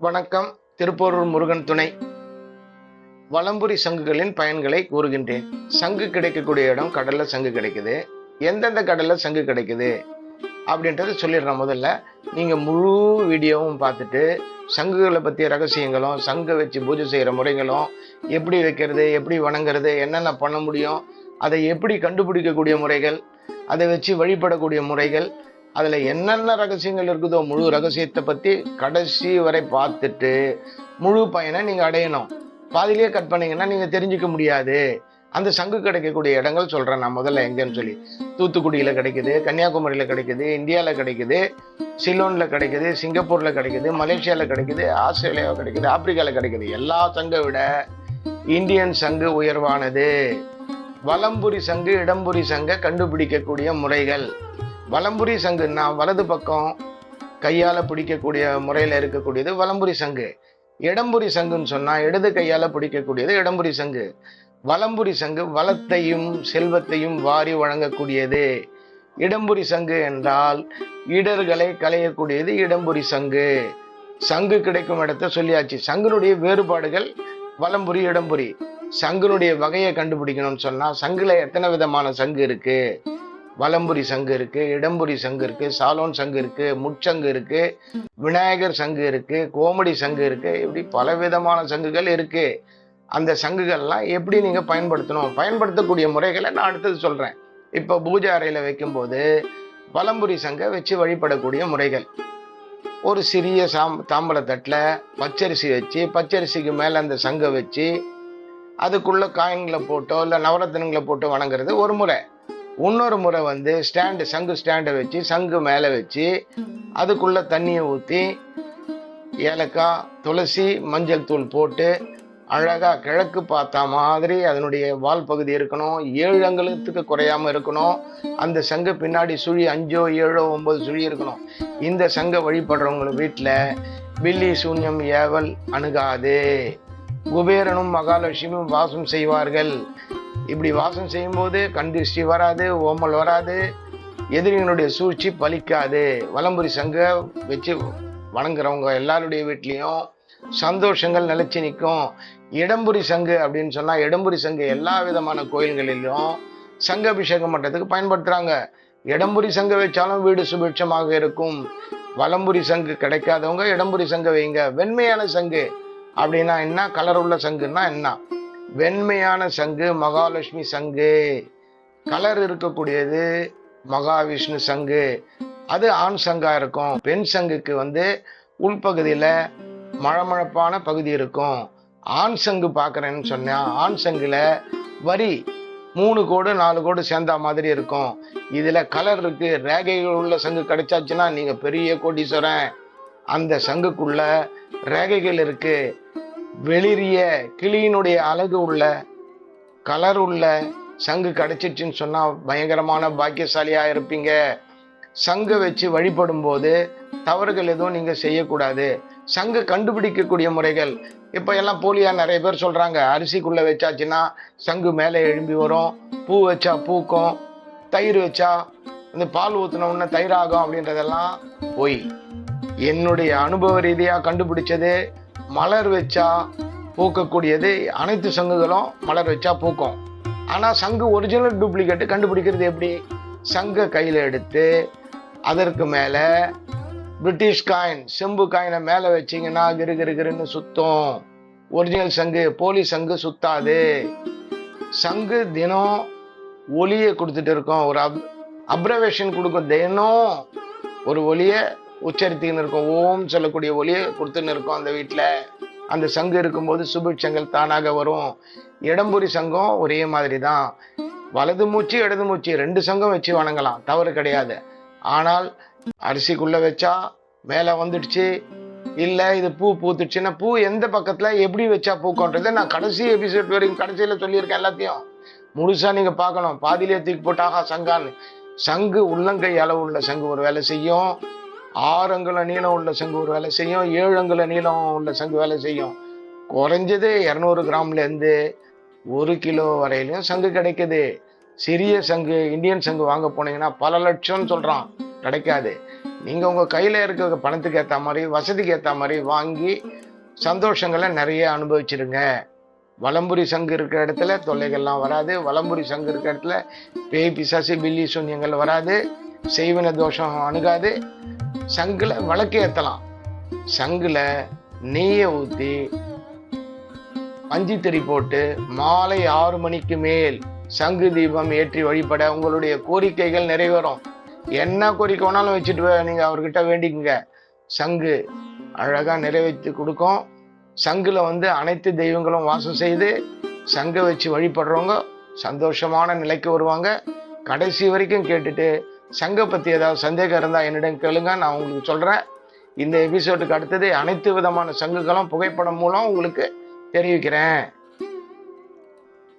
வணக்கம். திருப்போரூர் முருகன் துணை. வலம்புரி சங்குகளின் பயன்களை கூறுகின்றேன். சங்கு கிடைக்கக்கூடிய இடம் கடல்ல சங்கு கிடைக்குது. எந்தெந்த கடல்ல சங்கு கிடைக்குது அப்படின்றத சொல்லிடுறேன் முதல்ல. நீங்கள் முழு வீடியோவும் பார்த்துட்டு சங்குகளை பற்றிய ரகசியங்களும் சங்கு வச்சு பூஜை செய்கிற முறைகளும் எப்படி வைக்கிறது எப்படி வணங்குறது என்னென்ன பண்ண முடியும் அதை எப்படி கண்டுபிடிக்கக்கூடிய முறைகள் அதை வச்சு வழிபடக்கூடிய முறைகள் அதில் என்னென்ன ரகசியங்கள் இருக்குதோ முழு ரகசியத்தை பற்றி கடைசி வரை பார்த்துட்டு முழு பயனை நீங்கள் அடையணும். பாதியிலேயே கட் பண்ணீங்கன்னா நீங்கள் தெரிஞ்சுக்க முடியாது. அந்த சங்கு கிடைக்கக்கூடிய இடங்கள் சொல்கிறேன் நான் முதல்ல எங்கேன்னு சொல்லி. தூத்துக்குடியில் கிடைக்குது கன்னியாகுமரியில் கிடைக்குது இந்தியாவில் கிடைக்குது சிலோனில் கிடைக்குது சிங்கப்பூரில் கிடைக்குது மலேசியாவில் கிடைக்குது ஆஸ்திரேலியாவில் கிடைக்குது ஆப்பிரிக்காவில் கிடைக்குது. எல்லா சங்கை விட இந்தியன் சங்கு உயர்வானது. வலம்புரி சங்கு இடம்புரி சங்கை கண்டுபிடிக்கக்கூடிய முறைகள். வலம்புரி சங்குன்னா வலது பக்கம் கையால் பிடிக்கக்கூடிய முறையில் இருக்கக்கூடியது வலம்புரி சங்கு. இடம்புரி சங்குன்னு சொன்னால் இடது கையால் பிடிக்கக்கூடியது இடம்புரி சங்கு. வலம்புரி சங்கு வளத்தையும் செல்வத்தையும் வாரி வழங்கக்கூடியது. இடம்புரி சங்கு என்றால் இடர்களை களையக்கூடியது இடம்புரி சங்கு. சங்கு கிடைக்கும் இடத்த சொல்லியாச்சு. சங்குனுடைய வேறுபாடுகள் வலம்புரி இடம்புரி. சங்குனுடைய வகையை கண்டுபிடிக்கணும்னு சொன்னால் சங்குல எத்தனை விதமான சங்கு இருக்குது வலம்புரி சங்கு இருக்கு இடம்புரி சங்கு இருக்கு சாலோன் சங்கு இருக்கு முட்சங்கு இருக்கு விநாயகர் சங்கு இருக்கு கோமடி சங்கு இருக்கு இப்படி பல விதமான சங்குகள் இருக்கு. அந்த சங்குகள்லாம் எப்படி நீங்க பயன்படுத்தணும்? பயன்படுத்தக்கூடிய முறைகளை நான் அடுத்தது சொல்றேன். இப்போ பூஜை அறையில வைக்கும்போது வலம்புரி சங்கை வச்சு வழிபடக்கூடிய முறைகள். ஒரு சிறிய சாம் தாம்பலத்தட்டில் பச்சரிசி வச்சு பச்சரிசிக்கு மேலே அந்த சங்கை வச்சு அதுக்குள்ளே காயின்களை போட்டோ இல்லை நவரத்தினங்களை போட்டு வணங்குறது ஒரு முறை. இன்னொரு முறை வந்து ஸ்டாண்டு சங்கு ஸ்டாண்டை வச்சு சங்கு மேலே வச்சு அதுக்குள்ள தண்ணியை ஊற்றி ஏலக்காய் துளசி மஞ்சள் தூள் போட்டு அழகாக கிழக்கு பார்த்தா மாதிரி அதனுடைய வால் பகுதி இருக்கணும் ஏழு அங்கலத்துக்கு குறையாம இருக்கணும் அந்த சங்கு பின்னாடி சுழி அஞ்சோ ஏழோ ஒம்பது சுழி இருக்கணும். இந்த சங்கை வழிபடுறவங்க வீட்டில் பில்லி சூன்யம் ஏவல் அணுகாது. குபேரனும் மகாலட்சுமியும் வாசம் செய்வார்கள். இப்படி வாசம் செய்யும்போது கண் திருஷ்டி வராது ஓமல் வராது எதிரிகளுடைய சூழ்ச்சி பலிக்காது. வலம்புரி சங்க வச்சு வணங்குறவங்க எல்லாருடைய வீட்லேயும் சந்தோஷங்கள் நிலச்சி நிற்கும் இடம்புரி சங்கு அப்படின்னு சொன்னால் இடம்புரி சங்கு எல்லா விதமான கோயில்களிலும் சங்க அபிஷேகம் பண்ணுறதுக்கு பயன்படுத்துகிறாங்க இடம்புரி சங்கு வச்சாலும் வீடு சுபிட்சமாக இருக்கும். வலம்புரி சங்கு கிடைக்காதவங்க இடம்புரி சங்கு வைங்க. வெண்மையான சங்கு அப்படின்னா என்ன? கலர் உள்ள சங்குன்னா என்ன? வெண்மையான சங்கு மகாலட்சுமி சங்கு. கலர் இருக்கக்கூடியது மகாவிஷ்ணு சங்கு. அது ஆண் சங்கா இருக்கும். பெண் சங்குக்கு வந்து உள்பகுதியில் மழமழப்பான பகுதி இருக்கும். ஆண் சங்கு பார்க்குறேன்னு சொன்னேன் ஆண் சங்கில் வரி மூணு கோடு நாலு கோடு சேர்ந்தா மாதிரி இருக்கும். இதில் கலர் இருக்கு. ரேகைகள் உள்ள சங்கு கிடைச்சாச்சுன்னா நீங்கள் பெரிய கோடீஸ்வரன். அந்த சங்குக்குள்ள ரேகைகள் இருக்கு. வெளிரிய கிளியினுடைய அழகு உள்ள கலர் உள்ள சங்கு கிடைச்சிச்சுன்னு சொன்னால் பயங்கரமான பாக்கியசாலியாக இருப்பீங்க. சங்கு வச்சு வழிபடும் போது தவறுகள் எதுவும் நீங்கள் செய்யக்கூடாது. சங்கு கண்டுபிடிக்கக்கூடிய முறைகள். இப்போ எல்லாம் போலியாக நிறைய பேர் சொல்கிறாங்க அரிசிக்குள்ளே வச்சாச்சுன்னா சங்கு மேலே எழும்பி வரும். பூ வச்சா பூக்கும். தயிர் வச்சா இந்த பால் ஊத்தின உடனே தயிர் ஆகும் அப்படின்றதெல்லாம் பொய் என்னுடைய அனுபவ ரீதியாக கண்டுபிடிச்சது மலர் வச்சா பூக்கக்கூடியது அனைத்து சங்குகளும் மலர் வச்சா பூக்கும். ஆனால் சங்கு ஒரிஜினல் டூப்ளிகேட் கண்டுபிடிக்கிறது எப்படி? சங்கை கையில் எடுத்து அதற்கு மேலே பிரிட்டிஷ் காயின் செம்பு காயினை மேலே வச்சீங்கன்னா கிரு கிரு கிருன்னு சுத்தும். ஒரிஜினல் சங்கு போலி சங்கு சுத்தாது. சங்கு தினம் ஒலியை கொடுத்துட்டு இருக்கோம். ஒரு அப் அப்ரவேஷன் கொடுக்கும். தினம் ஒரு ஒலியை உச்சரித்துன்னு இருக்கும். ஓம் சொல்லக்கூடிய ஒலியை கொடுத்துன்னு இருக்கும் அந்த வீட்டில் அந்த சங்கு இருக்கும்போது சுபிட்சங்கள் தானாக வரும். இடம்புரி சங்கம் ஒரே மாதிரி தான் வலது மூச்சு இடது மூச்சு ரெண்டு சங்கம் வச்சு வணங்கலாம். தவறு கிடையாது. ஆனால் அரிசிக்குள்ளே வச்சா மேலே வந்துடுச்சு. இல்லை இது பூ பூத்துடுச்சுன்னா பூ எந்த பக்கத்தில் எப்படி வச்சா பூக்கன்றதை நான் கடைசி எபிசோட் வரைக்கும் கடைசியில் சொல்லியிருக்கேன் எல்லாத்தையும். முழுசாக நீங்கள் பார்க்கணும். பாதியிலே தூக்கி போட்டாகா சங்கான்னு. சங்கு உள்ளங்கை அளவு உள்ள சங்கு ஒரு வேலை செய்யும். ஆறு அங்குல நீளம் உள்ள சங்கு ஒரு வேலை செய்யும் ஏழு அங்குல நீளம் உள்ள சங்கு வேலை செய்யும். குறைஞ்சது இரநூறு கிராம்லேருந்து ஒரு கிலோ வரையிலையும் சங்கு கிடைக்குது. சிறிய சங்கு இந்தியன் சங்கு வாங்க போனீங்கன்னா பல லட்சம்னு சொல்கிறான் கிடைக்காது. நீங்கள் உங்கள் கையில் இருக்கிற பணத்துக்கு ஏற்ற மாதிரி வசதிக்கு ஏற்ற மாதிரி வாங்கி சந்தோஷங்களை நிறைய அனுபவிச்சிருங்க. வலம்புரி சங்கு இருக்கிற இடத்துல தொல்லைகள்லாம் வராது. வலம்புரி சங்கு இருக்கிற இடத்துல பேய் பிசாசு பில்லி சூன்யங்கள் வராது. செய்வன தோஷம் அணுகாது. சங்குல விளக்கு ஏத்தலாம். சங்குல நெய்யை ஊத்தி பஞ்சித்தறி போட்டு மாலை ஆறு மணிக்கு மேல் சங்கு தீபம் ஏற்றி வழிபட உங்களுடைய கோரிக்கைகள் நிறைவேறும். என்ன கோரிக்கை வேணாலும் வச்சுட்டு நீங்கள் நீங்க அவர்கிட்ட வேண்டிக்குங்க. சங்கு அழகா நிறைவேற்றி கொடுக்கும். சங்குல வந்து அனைத்து தெய்வங்களும் வாசம் செய்து சங்கை வச்சு வழிபடுறவங்க சந்தோஷமான நிலைக்கு வருவாங்க. கடைசி வரைக்கும் கேட்டுட்டு சங்கை பற்றி ஏதாவது சந்தேகம் இருந்தால் என்னிடம் கேளுங்க. நான் உங்களுக்கு சொல்கிறேன் இந்த எபிசோடுக்கு அடுத்தது அனைத்து விதமான சங்குகளும் புகைப்படம் மூலம் உங்களுக்கு தெரிவிக்கிறேன்.